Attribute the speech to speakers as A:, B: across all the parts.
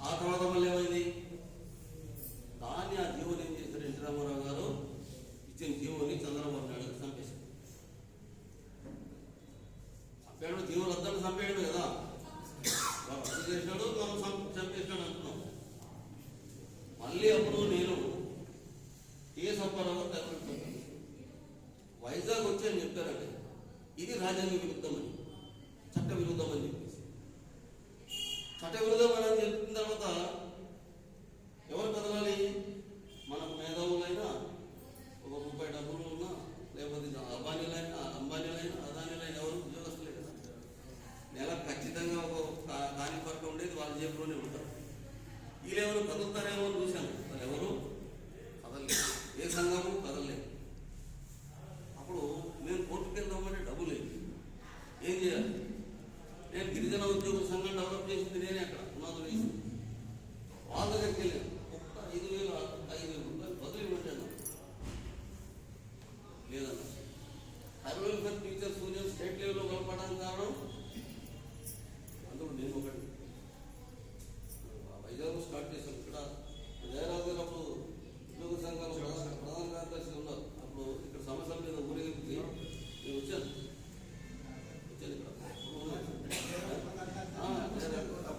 A: ఆ తర్వాత మళ్ళీ ఏమైంది? దాన్ని ఆ జీవోని ఏం చేశారు? ఎన్టీ రామారావు గారు ఇచ్చిన జీవోని చంద్రబాబు నాయుడు చంపేశారు. చంపాడు జీవులు అద్దరు చంపాడు కదా. రద్దు చేశాడు మనం చంపేశాడు అంటున్నాం. మళ్ళీ అప్పుడు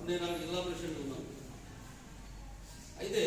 A: నేను జిల్లా ప్రెసిడెంట్ ఉన్నాను. అయితే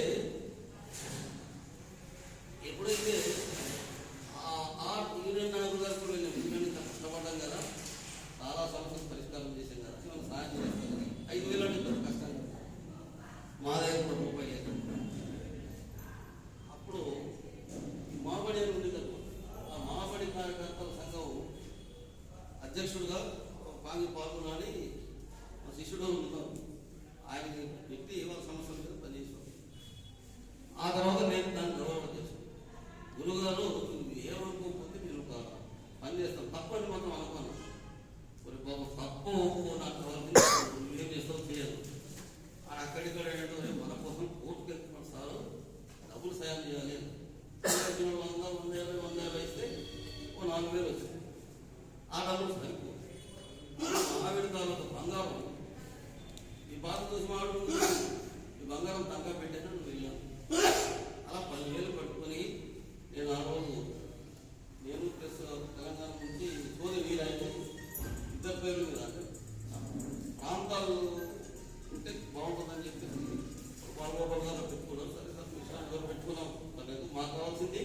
A: కాలంలో సరుకు మహావీడి కాలంలో బంగారం. ఈ భారతదేశం ఆడు ఈ బంగారం తగ్గ పెట్టాను నువ్వు వెళ్ళాను అలా పదివేలు పట్టుకొని నేను ఆ రోజు నేను ప్లస్ తెలంగాణ నుంచి సోది వీరైతే ఇద్దరు పేరు మీద ప్రాంతాలు ఉంటే బాగుంటుందని చెప్పేసి వాళ్ళు పెట్టుకున్నాం. సరే సార్ విషయాలు పెట్టుకున్నాం. మాకు కావాల్సింది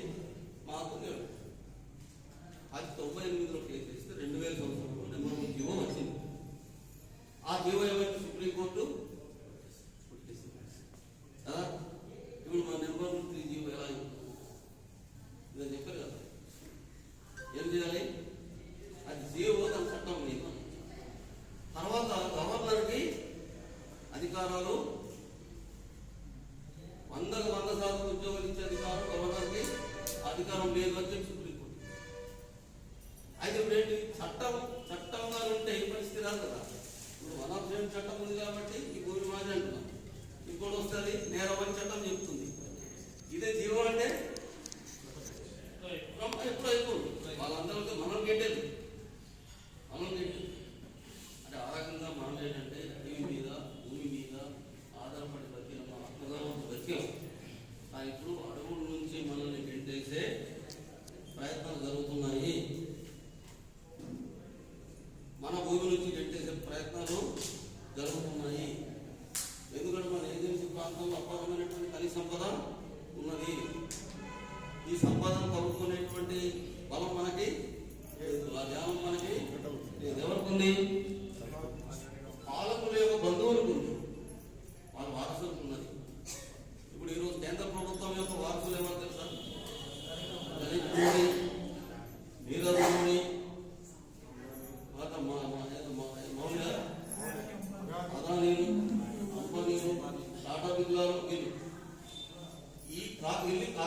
A: తీవ్రమైన సుప్రీంకోర్టు కదా ఇప్పుడు మన నిర్మల్ త్రీ ఎలా చెప్పారు కదా. ఏం చేయాలి? అది జీవో దాని చట్టం లేదు తర్వాత గవర్నర్కి అధికారాలు వందకు వంద శాతం ఉద్యోగులు ఇచ్చే అధికారం గవర్నర్కి అధికారం లేదు అని చెప్పి సుప్రీంకోర్టు. అయితే ఇప్పుడు ఏంటి? చట్టం చట్టంగా ఉంటే ఏ పరిస్థితి రాదు కదా. వనభయం చట్టం ఉంది కాబట్టి ఈ భూమి మాది అంటున్నాం. ఇంకోటి వస్తుంది నేరవని చట్టం చెప్తుంది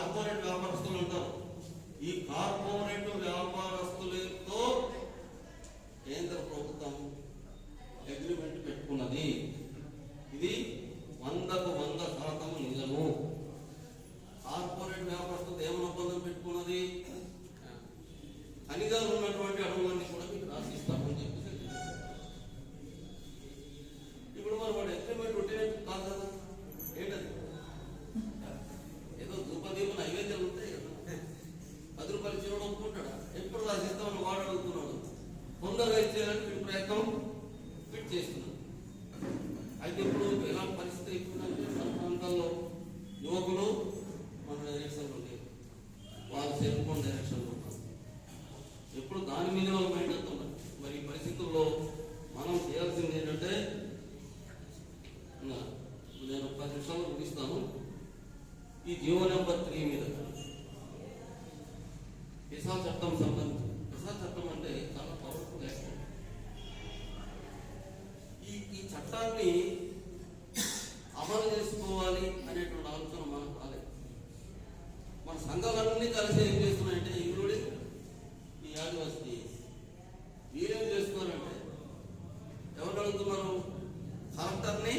A: కార్పొరేట్ వ్యాపారస్తులు ఉంటారు. తెలుపుకోండి డైరెక్షన్ ఎప్పుడు దాని మీద వాళ్ళ మైండ్ వెళ్తున్నాం మరి ఈ పరిస్థితుల్లో మనం చేయాల్సింది ఏంటంటే నేను పది నిమిషాలు ముగిస్తాను. ఈ జీవో నెంబర్ త్రీ మీద దిశా చట్టం సంబంధించి దిశా చట్టం అంటే చాలా పవర్ఫుల్ యాక్షన్ ఈ ఈ చట్టాన్ని అమలు చేసుకోవాలి అనేటువంటి ఆలోచన సంఘాలన్నీ కలిసి ఏం చేస్తున్నాయంటే ఇంక్లూడింగ్ ఈ ఆదివాసీ వీరేం చేస్తున్నారంటే ఎవరు అడుగుతున్నారు? కలెక్టర్ని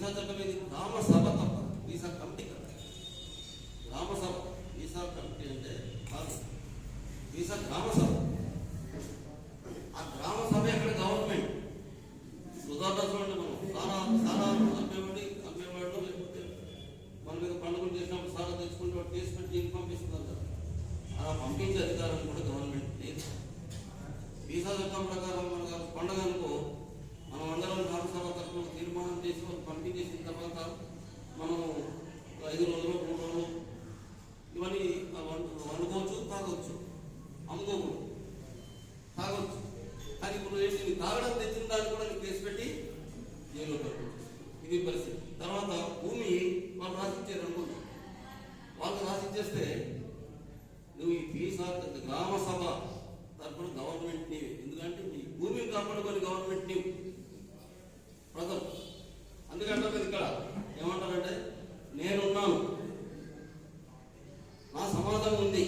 A: వీసా గ్రామ సభ తప్ప వీసా కమిటీ. కదా గ్రామసభ వీసా కమిటీ అంటే కాదు. వీసా చేసి పంపిణీ చేసిన తర్వాత మనం ఐదు రోజులు మూడు రోజులు ఇవన్నీ వండుకోవచ్చు తాగొచ్చు. అమ్ముకోము తాగొచ్చు. కానీ ఇప్పుడు ఏంటి తాగడం తెచ్చిన దాన్ని కూడా నీకు కేసు పెట్టి జైలు ఇది పరిస్థితి. తర్వాత భూమి వాళ్ళు రాసిచ్చారు అనుకుంటా వాళ్ళు రాసిచ్చేస్తే నువ్వు ఈ పీసా గ్రామ సభ తరఫున గవర్నమెంట్ నీవు. ఎందుకంటే నీ భూమిని కాపాడుకొని గవర్నమెంట్ నీవు. ప్రజలు. అందుకంటే ఇక్కడ ఏమంటారంటే నేనున్నాను. నా సమాధానం ఉంది.